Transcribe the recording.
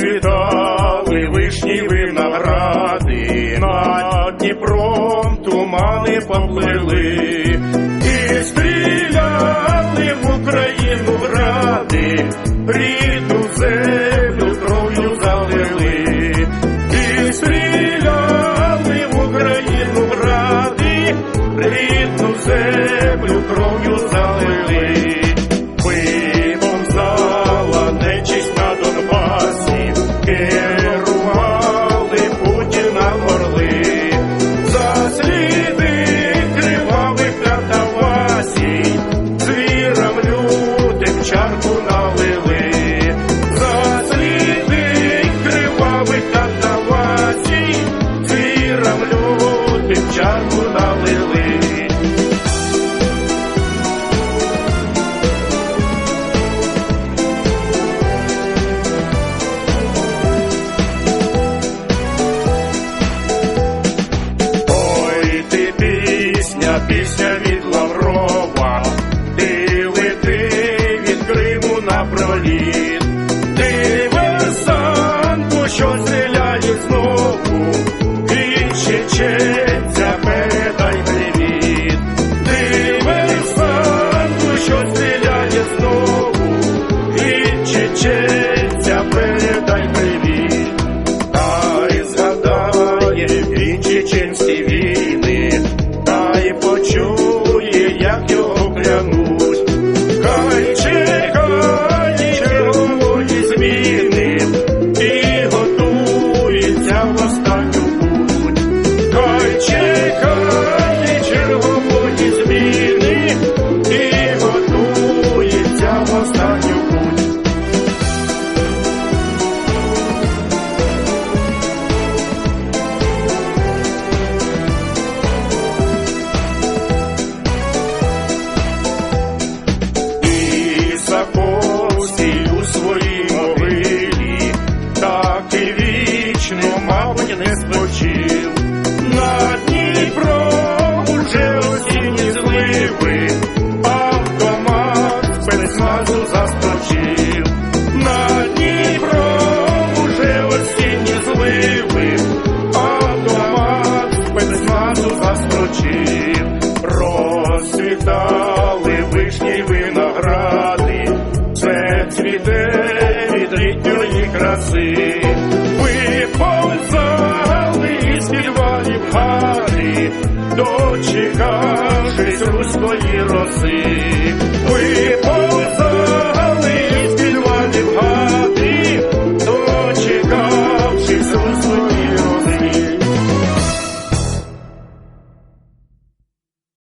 Розцвітали вишні виногради, над Дніпром тумани поплили. І стріляли в Україну гради, рідну землю кров'ю залили, і стріляли в Україну гради, рідну землю кров'ю залили. Звірам лютим чарку налили. Ой, ти пісня, пісня від Лаврова, ти від Криму на проліт, ти версанку, що стріляє І у своїй могилі, так і вічно, мабуть, не спочив. Цвіте від літньої краси. Виповзали із підвалів гарі, дочекавшись руської роси.